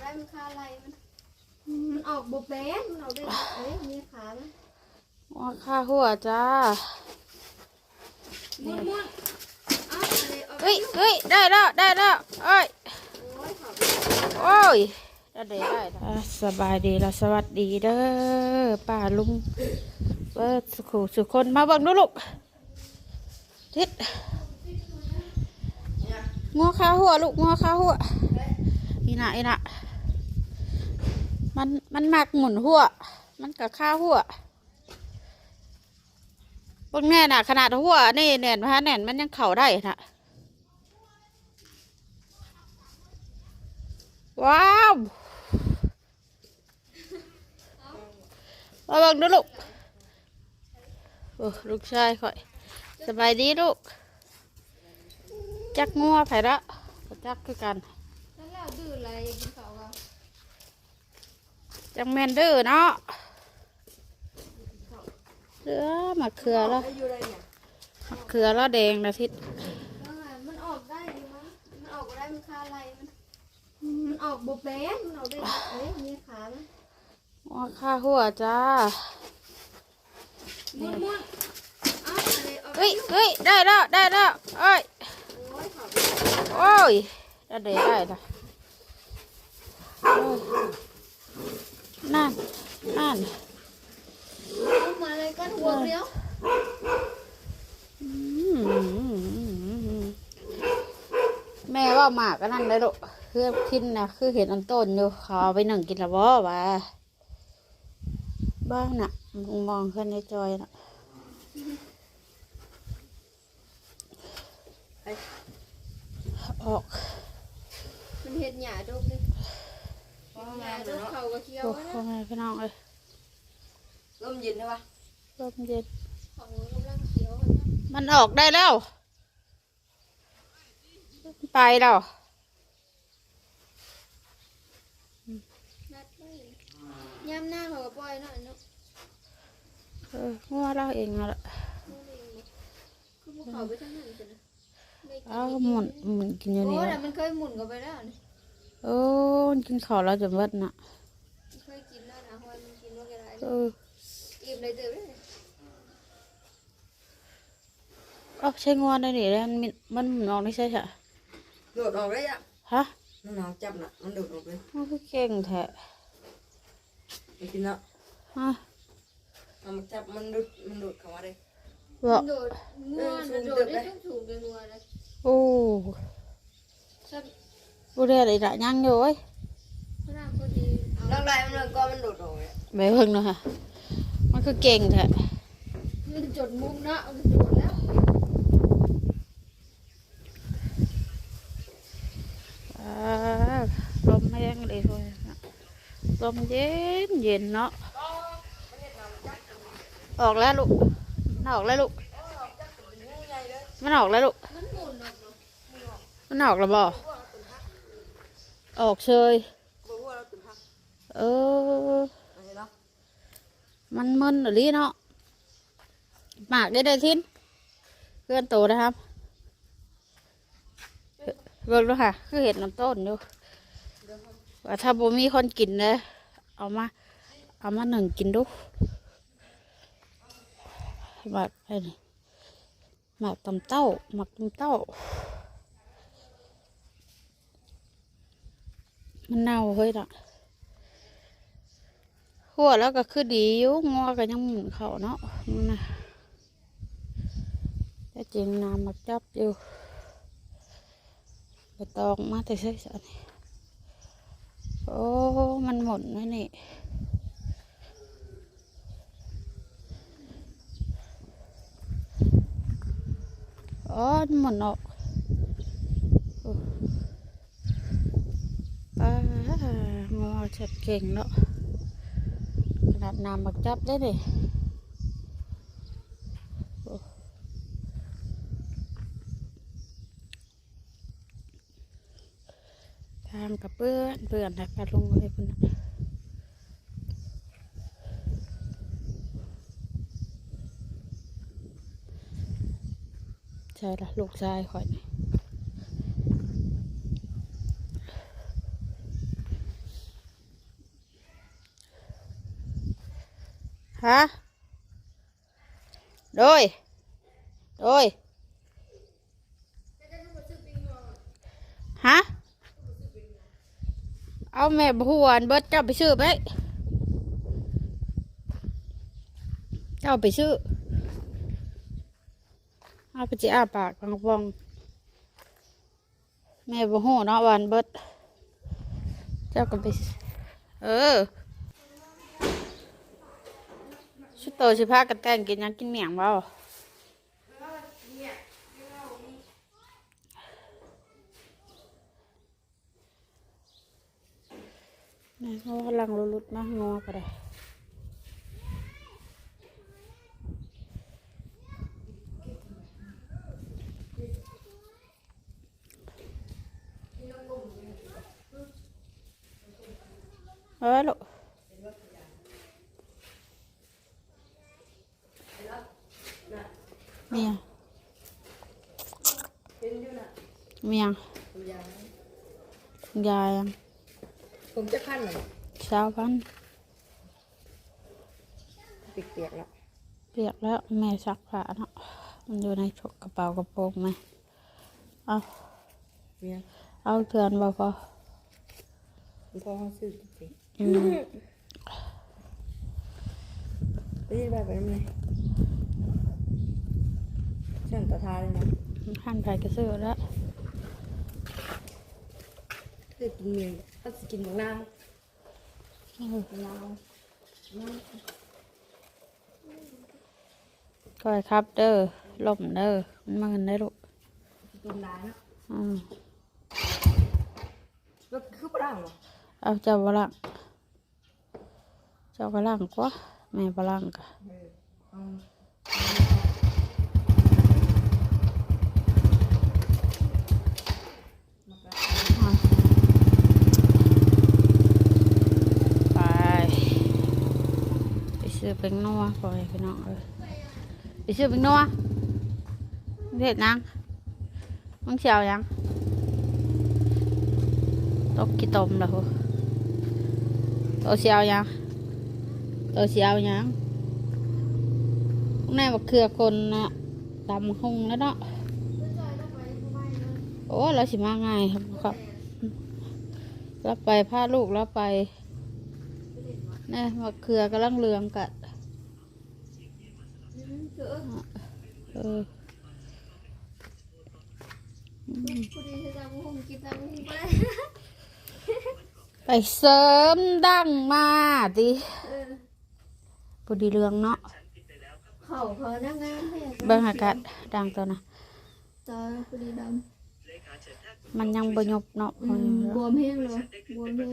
ได้มันคาอะไรมัน มันออกบ่เป็นมันออกได้เอ้ยมีขาไหมว่าค่าหัวจ้าม้วนม้วนเอ้าอะไรออกเฮ้ยเฮ้ยได้แล้วได้แล้วเอ้ย โอ้ยขอบโอ้ยได้ได้ได้อะสบายดีแล้วสวัสดีเด้อป้าลุงเบิดสุขสุขคนมาเบิ่งดูลูกทิศงัวข้าหัวลูกงัวข้าหัวอีน่ะอีน่ะ มันมันมักหมุนหัว มันกับข้าหัวเบิ่งแน่น่ะ ขนาดหัวนี่แน่นพะแน่นมันยังเข่าได้นะว้าวมาบิ่งดูลูกโอ้ลูกชายข่อยสบายดีลูก จักงัวไผละจักคือกันแล้วดื้ออะไรกินเขาวะ จังแมนเดื้อเนาะเสือมะเขือแล้วอยู่ไรเนี่ยมะเขือแล้วแดงนะทิศนั่นแหละมันออกได้ดีมั้งมันออกบ่ได้มันคาอะไรมันมันออกบ่เป็นมันออกได้เอ้ยมีขาไหมว่าข้าหัวจ้าม้วนม้วนเอ้าอะไรออกเฮ้ยเฮ้ยได้แล้วได้แล้วเอ้ยโอ้ยขอบโอ้ยได้ได้ได้ละโอ้ย นั่นนั่นเอามาอะไรกันหัวเดียวอืมแม่ว่าหมากก็นั่นเลยลูกคือกินนะคือเห็นอันต้นอยู่เขาเอาไปหนึ่งกินและบ่วะบ้างน่ะมองมองขึ้นในจอยน่ะออก มันเห็ดหยาดกเลย หยาดกเขาก็เคี้ยวโอ้นะพ่อแม่พี่น้องเอ้ยลมเย็นใช่ปะลมเย็นเขากำลังเคี้ยวมันออกได้แล้วไปแล้วนัดไม่ย่ำหน้าเขาก็ปล่อยหน่อยเนาะเอองัวเราเองนั่นแหละนู่นเอาไปทางนั้นสินะเอาหมุนหมุนกินอยู่นี่แต่แหละมันเคยหมุนกันไปแล้วนี่ อ้มันกินข้าวแล้วจะเบิดน่ะมันเคยกินแล้วนะฮอยมันกินว่าอะไรเอออิ่มเลยเติบเลยเอาใช้งอนได้ดิแล้วมันมันหมุนออกไม่ใช่ใช่โดดออกเลยอะฮะมันหนาวจับน่ะมันโดดออกเลยมันคือเก่งแท้ไปกินแล้วฮะเอามาจับมันดุดมันโดดเข้ามาเลยบอมักนโดดงัวนะโดดได้ต้องถูกเป็นงัวเลยโอ้สัก บุเรียอะไรละยังอยู่เว้ยพระรามพอดีเอานักไล่มันเลยก็มันโดดออกเลยไปเพิ่งเนาะฮะมันคือเก่งแท้มันจดมุมเนาะมันโดดแล้วอ่าลมแห้งเลย thôi ลมเย็นเย็นเนาะ ออกแล้วลูกมันออกแล้วลูก มันออกแล้วลูก มันหมุนออกเนาะมันออกแล้วบ่ ออกเชยบอกว่าเราตื่นพักเอออะไรเนาะมันมึนหรือลีเนาะหมากได้ได้ทิ้นเพื่อนโตนะครับเบิ่งดูค่ะ คือเห็ดน้ำต้นอยู่ว่าถ้าบ่มีคนกินเลยเอามา เอามาหนึ่งกินดูหมากไอ้นี่หมากตำเต้าหมากตำเต้า มันเน่าเฮ้ยล่ะหัวแล้วก็คือดีอยู่งัวก็ยังหมุนเขาเนาะมันนะแต่จริงน้ำมาจับอยู่ไปตองมาแต่ใช่สันโอ้มันหมุนไว้นี่อ๋อมันหมุนออกอ้ป้างอจัดเก่งเนาะขนาดน้ำมักจับได้เลยทางกับเปื้อนเปื้อนนะปลาลงเลยพุ่นน่ะใช่ละลูกชายข่อยนี่ ฮะโดยโดยฮะเอาแม่บหวนเบิดเจ้าไปซื้อไปเจ้าไปซื้อเอาไปจีอาปากฟังฟองแม่บ่ฮู้เนาะวันเบิดเจ้าก็ไป เออ ชุดโตสิพากันแต่งกินยังกินเมียงเปล่านี่เขากำลังรุดๆมากงอก็ได้เออลูกเมียเอยู่น่ะ เมียงผมยาวคุณยายยังผมจะพันหน่อยเช้าพันเปียกๆแล้วเปียกแล้วแม่ซักผ้าเนาะมันอยู่ในชกกระเป๋ากระโปรงไหมเอาเนี่ยเอาเถื่อนบ่พอคุณพ่อเขาซื้อจริงอืมๆไปยืนแบบไปน้ำ เลยเชื่อมตาทาเลยนะหั่นไผ่กระซื้อแล้วคือกินเมียงถ้าจะกินบางหน้าเออลาวก้อยครับเด้อล่มเด้อมันมากันได้ลูกต้นได้เนาะอืมแล้วคือปลาหรอเอาเจ้าบลังเจ้าบลังกว่าแม่บลังกะ เออเอา เอาไปไปซื้อ เป็นนัวปล่อยพี่น้องเอ้ยไปซื้อเป็นนัวเฮ็ดหยังมึงเชียวยังตกกี่ตมแล้วหูตัวเชียวยังตัวเชียวยังแม่บอกเครือคนนะดำหงแล้วเนาะโอ้เราสิมาง่ายครับครับเราไปพาลูกเราไปนี่มาเครือกำลังเรืองกัด เออผู้ดีที่จะมุ่งกินตามมุ่งไปไปเสริมดังมาดิเออพอดีเรืองเนาะเขาเขานั่งงานแท้เบิ่งอากาศดังตัวนะตาผู้ดีดมันยังบยบเนาะำอืมบวมแห้งเลยบวมแห้ง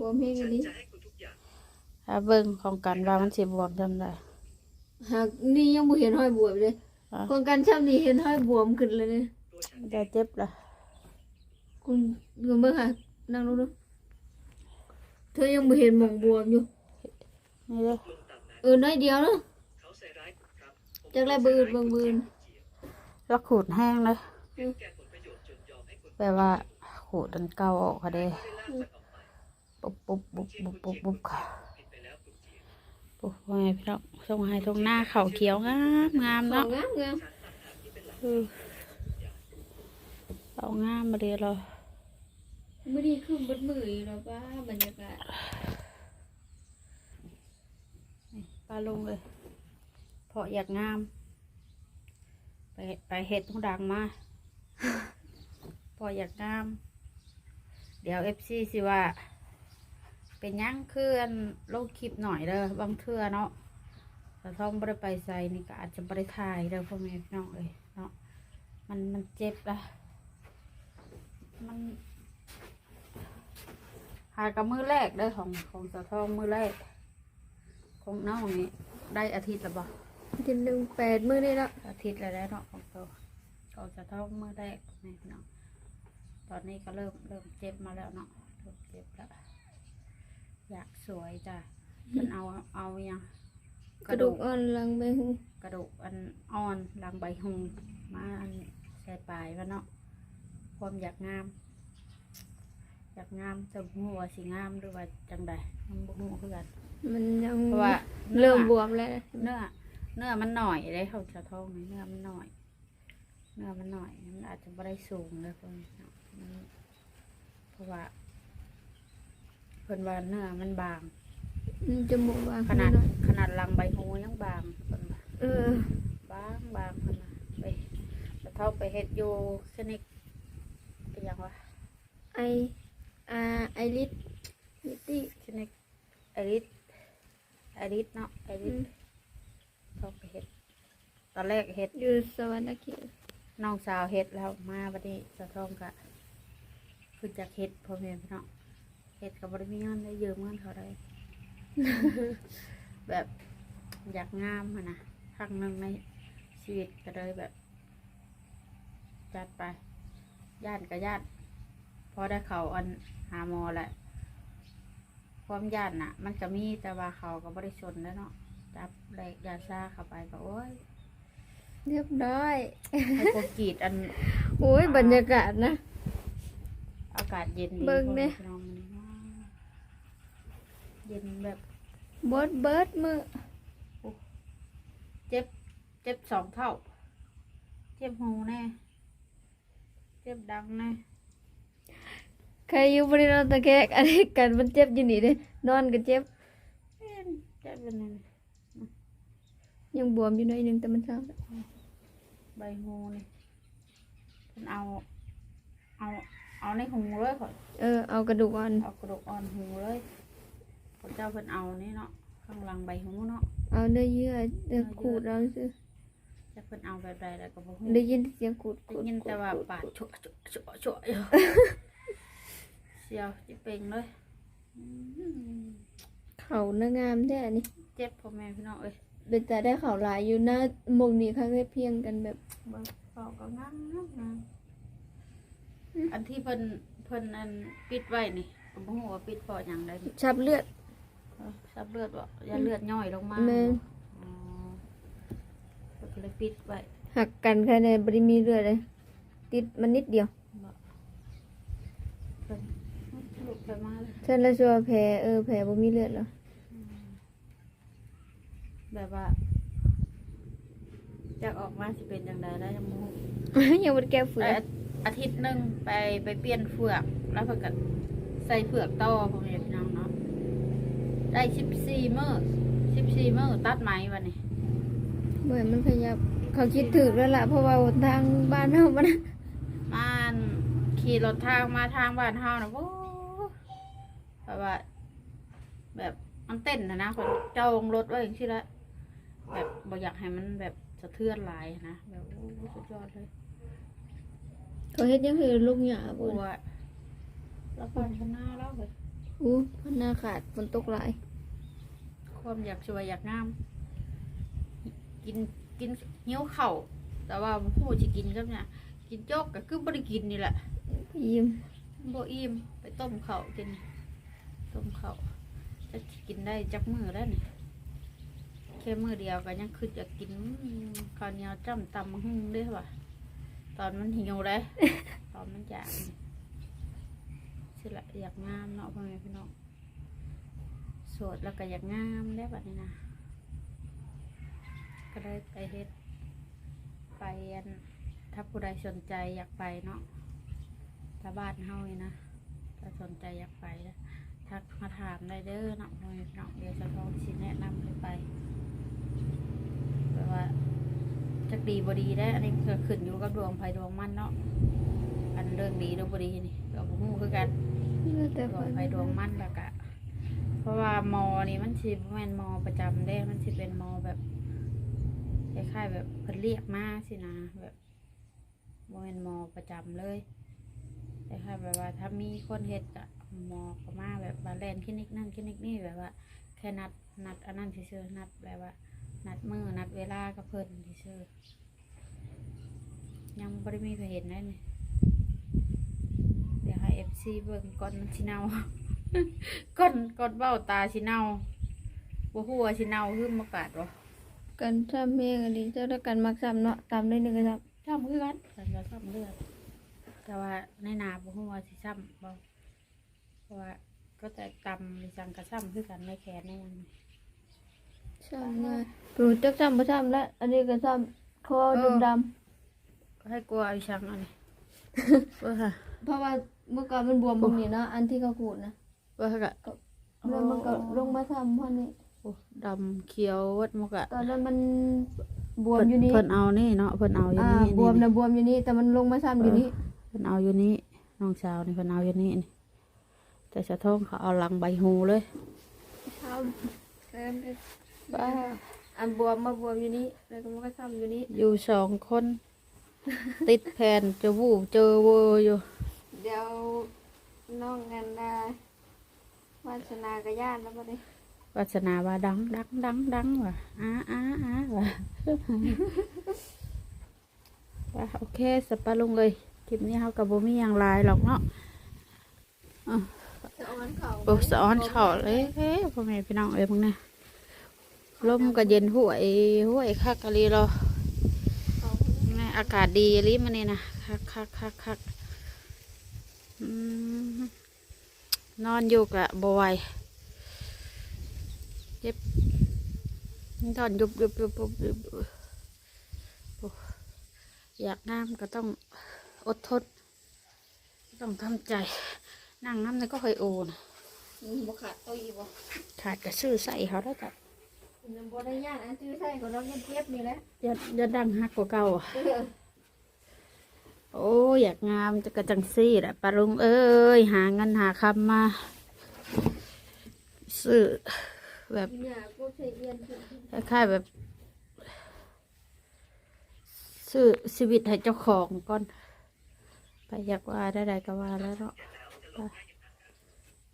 บวมแห้งอันนี้ถ้าเบิ่งของกันว่ามันสิบวมจำได้ หากนี่ยังบ่เห็นห้อยบวมเลยอะ คนกันช่ำนี่เห็นห้อยบวมขึ้นเลยเนี่ยได้เจ็บละคุณคุณเบิ่งค่ะนั่งดูดูเธอยังบ่เห็นหมองบวมอยู่ นี่เด้อเออน้อยเดียวเนาะจากไรบืนเบิ่งบืนแล้วขูดแห้งเลยแปลว่าขูดอันเก่าออกค่ะเด้ปุ๊บปุ๊บปุ๊บปุ๊บปุ๊บปุ๊บค่ะ ปุ๊บว่าไงพี่น้องส่งให้ตรงหน้าเขาเขียวงามงามขอเนาะงงามงามอือเอางามมาเดียวเราไม่ดีขึ้นเบดมืออยู่แล้วป้าบรรยากาศปลาลงเลยเพราะอยากงาม ไปไปเห็ดหูดังมาเพออยากงาม เดี๋ยวเอฟซีสิว่า เป็นหยังคืออันลงคลิปหน่อยเด้อบางเทื่อเนาะแต่ท้องไม่ได้ไปใส่นี่ก็อาจจะไม่ได้ถ่ายเด้อพ่อแม่พี่น้องเลยเนาะมันมันเจ็บละมันหากับมือแรกเด้อของของสาวทองมือแรก ของน้องนี่ได้อาทิตย์ละบ่ทีหนึ่งแปดมือนี่แล้วอาทิตย์ละแล้วเนาะของตัวก็จะท้องมือแรกนี่พี่น้องตอนนี้ก็เริ่มเริ่มเจ็บมาแล้วเนาะเริ่มเจ็บแล้ว อยากสวยจ้ะมันเอาเอายังกระดูกอ่อนหลังใบหูกระดูกอันอ่อนหลังใบหุงมาอันใส่ปลายมันเนาะความอยากงาม อยากงามจะหัวาสีงามหรือว่าจังใดมันบ่หัวคือกันมันยังเพราะว่าเริ่มบวมแล้วเนื้อเนื้อมันหน่อยเลยเขาจะท้องนี่เนื้อมันหน่อย เนื้อมันหน่อยมันอาจจะไม่ได้สูงเลยพวกนี้เนาะมันเพราะว่า เพิ่นว่าเนื้อมันบาง อืมจมูกบางขนาดหอยขนาดรังใบหูยังบางเพิ่นว่าเออบางบางเพิ่นว่าไปไปเท่าไปเฮ็ดอยู่คลินิกเป็นหยังวะไออาไอริสลิตตี้ คลินิกไอริสไอริสเนาะไอริอืสมเท่าไปเฮ็ดตอนแรกเฮ็ด อยู่สวรรณเขตน้องสาวเฮ็ดแล้วมาบัดนี้สะท้องกะคือจากเฮ็ดพ่อแม่พี่น้อง เฮ็ดกับบริมีเงินได้ยืมเงินเขาได้แบบอยากงามอะนะครั้งหนึ่งในชีวิตก็เลยแบบ จัดไปย่านกับย่านพอได้เขาอันหาหมอแหละความย่านน่ะ มันก็มีแต่ว่าเขาก็บริชนแล้วเนาะจับแลกยาซาเข้าไปก็โอ้ยเรียบร้อยให้โกกรีดอันโอ้ยบรรยากาศนะ อากาศเย็นดีเบิ่งเด้พ่อแม่พี่น้องมันว่า เย็นแบบเบิดเบิดมือเจ็บ เจ็บสองเท่า เจ็บหูแน่ เจ็บดังแน่ใครอยู่บริโภคตะแคกอะไรกันมันเจ็บอยู่นี่เด้นอนก็เจ็บเอ็นเจ็บเป็นไงยังบวมอยู่หน่อยหนึงแต่มันเศร้าแล้วใบหูนี่เพิ่นเอา เอา เอาในหูเลยขอเออเอากระดูกอ่อน เอากระดูกอ่อนหูเลย พระเจ้าเพิ่นเอานี่เนาะข้างหลังใบหูเนาะเอาเนื้อเยื่อเนื้อขูดเอาซื้อจะเพิ่นเอาแบบใดแล้วก็บ่ฮู้ได้ยินเสียงขูดได้ขูดยินแต่ว่าขูดปาดขูดชั่วชั่วชั่วชั่วอยู่เสียวจิเป่งเลยอืมเขาเนื้องามแท้นี่เจ็บพ่อแม่พี่น้องเอ้ยเป็นแต่ได้ข่าวหลายอยู่หน้าหมงนี้ครั้งแรกเพียงกันแบบเบิ่งปอกก็งามงามงามอันที่เพิ่นเพิ่นอันปิดไว้นี่ก็บ่ฮู้ว่าปิดเพราะหยังได้นี่ชับเลือดเออ ซับเลือดบ่อย่าเลือดย่อยลงมาแม่น อ๋อเพิ่นก็เลยปิดไว้หักกันแค่ในบริมีเลือดเลย ติดมันนิดเดียวบ่เพิ่นลุกไปมาเลยฉันละชัวาแผลเออแผลบ่มีเลือดแล้วแบบว่าจะออกมาสิเป็นจังไดได้ยังบ่ฮู้ ยังบ่ได้แก้เฝือไปกอาทิตย์หนึ่งไปไปเปลี่ยนเฟือก แล้วเพิ่นก็ใส่เฟือกต่อพ่อแม่พี่น้องเนาะ ได้สิบสี่มื้อสิบสี่มื้อตัดไหมวันนี้เมื่อมันขยับเขาคิดถึกแล้วล่ะเพราะว่าทางบ้านเฮามัน มันขี่รถทางมาทางบ้านเฮานะโว้เพราะว่า แบบมันเต้นนะนะคนจองรถไว้อย่างที่ละแบบบ่อยากให้มันแบบสะเทือนหลายนะแบบโอ้สุดยอดเลยเขาเฮ็ดยังคือลูกหญ้ากลับ่วแล้วก่อนข้างหน้าแล้วเลยอู้พันหน้าขาดฝนตกหลาย ความอยากช่วยอยากงามกินกินเหี้ยวเข่าวแต่ว่าผู้ที่กินก็เนี่ยกินโจ๊กก็คือบ่ได้กินนี่แหละยิ้มบ่อิ่มไปต้มข้าวกิน ต้มข้าวจะกินได้จักมือแล้วนี่แค่มือเดียวก็ยังคืออยากกินอืมข้าวเหนียวจ้ำตำหุ่งเด้อว่ะตอนมันหิวเลยตอนมันอยากนี่สิละอยากงามเนาะพ่อแม่พี่น้อง โสดแล้วก็อยากงามได้แบบนี้นะก็ได้ไปเฮ็ดไปอันถ้าผู้ใดสนใจอยากไปเนาะถ้าบ้านเฮานี่นะถ้าสนใจอยากไปนะทักมาถามได้เด้อเนาะพ่อแม่พี่น้องเดี๋ยวจะลองสิแนะนำให้ไปแบบว่าจักดีบ่ดีได้ออันนี้ก็ขึ้นอยู่กับดวงไผดวงมันเนาะอันเรื่องดีหรือบ่ดีนี่ก็บ่ฮู้คือกันแล้วแต่ดควงนไฟดวงมันแล้วกะเพ ราะว่ามอนี่มันสิบแมนมอประจำเด้มันสิเป็นมอแบบคล้ายๆแบบเพิ่นเรียกมากสินะแบบบ่แม่นมอประจำเลยคล้ายๆแบบว่าถ้ามีคนเฮ็ดกะมอก็มาแบบว่าแลนคลินิกนั่นคลินิกนี่แบบว่าแค่นัดนัดอันนั้นซื่อๆนัดแบบว่า นัดมือนัดเวลากับเพิ่นซื่อๆยังบ่ได้มีใครเห็นได้นี่เดี๋ยวให้เอฟซีเบิ่งก่อนมันสิเนา ก่อนก่อนเบ้าตาสิเนาบ่ฮู้ว่าสิเนาคือมาปาดบ่กันซ้ำแม่กันดีเจ้าแล้วกันมักซ้ำเนาะตามได้หนึงก็ซ้ซ้ำคือกันกันก็ซ้ำเลือดแต่ว่าในหนาบ่ฮู้ว่าสิซ้ำบ่เพราะว่าก็แต่ตำมีสังกระซ้ำคือกันไม่แขนไม่ยังช่างง่ายปลูกจักซ้ำบ่ซ้ำแล้ว อันนี้ก็ซ้ำคอดำก็ให้กลัวเอาชังอันนี้เว่าค่ะๆเพราะว่าเมื่อก่อนมันบวมตรงนี้เนาะอันที่เขาขูดนะเว่าค่ะแล้วมันก็ลงมาซ้ำเพราะนี้โอ้ดำเขียววัดมกอะตอนนั้นมันบวมอยู่นี่เพิ่นเอานี่เนาะเพิ่นเอาอยู่อ่านี่บวมนี่นะบวมอยู่นี่แต่มันลงมาซ้ำอยู่นี่เพิ่นเอาอยู่นี่น้องสาวนี่เพิ่นเอาอยู่นี่นี่แต่สะท้องเขาเอาหลังใบหูเลยซ้ำเกินไปบ้าอันบวมมาบวมอยู่นี่แล้วก็มันก็ซ้ำอยู่นี่อยู่สองคน ติดแผ่นจะวูบเจอเวอร์อยู่เดี๋ยวน้องกันได้ วาสนากระย่านแล้วบ่ได้วาสนาว่าดังดังดังดังว่ะอ้าอ้าอ้าว่ะว่าโอเคสปาลงเลยคลิปนี้เขากับโบมีอย่างไรหรอกเนาะสะออนเขาโอ้สะออนเข่าเลยเฮ้ยพ่อแม่พี่น้องเอ้ยพวกเนี้ยลมก็เย็นห่วยห่วยคักกะลีรอเขาแม่อากาศดีรีมันนี่นะคักคักคักคักอืม นอนอยู่กะบไหวเจ็บนอนยุบยุบยุบยุบยุบโอ้อยากน้ำก็ต้องอดทนต้องทำใจ นั่งน้ำนี่ก็เคยโอนะบ่ขาดตัวอีบ่ขาดกระซื้อใส่เขาแล้วจ้ะยังบ่ได้ย่านอันชื่อใส่ของเรายังเจ็บนี่แหละอย่าอย่าดังฮักกว่าเก่าอะเออ โอ้ยอยากงามจะกระจังซี่แหละปาลุงเอ้ย หาเงินหาคำมาซื้อแบบคล้ายๆแบบซื้อชีวิตให้เจ้าของก่อน ไปอยากว่าได้ใดก็ว่าแล้วเนาะไป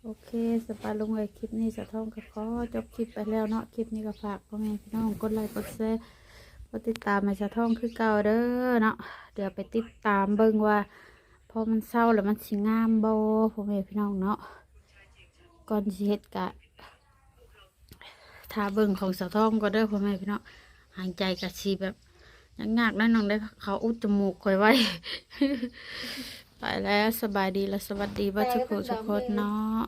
โอเคสปาลุงเลยคลิปนี้สะท้องก็ขอจบคลิปไปแล้วเนาะคลิปนี้ก็ฝากพ่อแม่พี่น้องกดไลค์กดแชร์ กดติดตามให้สะท้องคือเก่าเด้อเนาะเดี๋ยวไปติดตามเบิ่งว่าพอมันเศร้าแล้วมันสิงามบ่พ่อแม่พี่น้องเนาะก่อนสิเฮ็ดกะถ้าเบิ่งของสะท้องก็เด้อพ่อแม่พี่น้องหายใจกะสิแบบยากๆนั่นน้องได้เขาอุดจมูกคอยไว้ ไปแล้วสบายดีและสวัสดีบัดทุกคนทุกคนเนาะ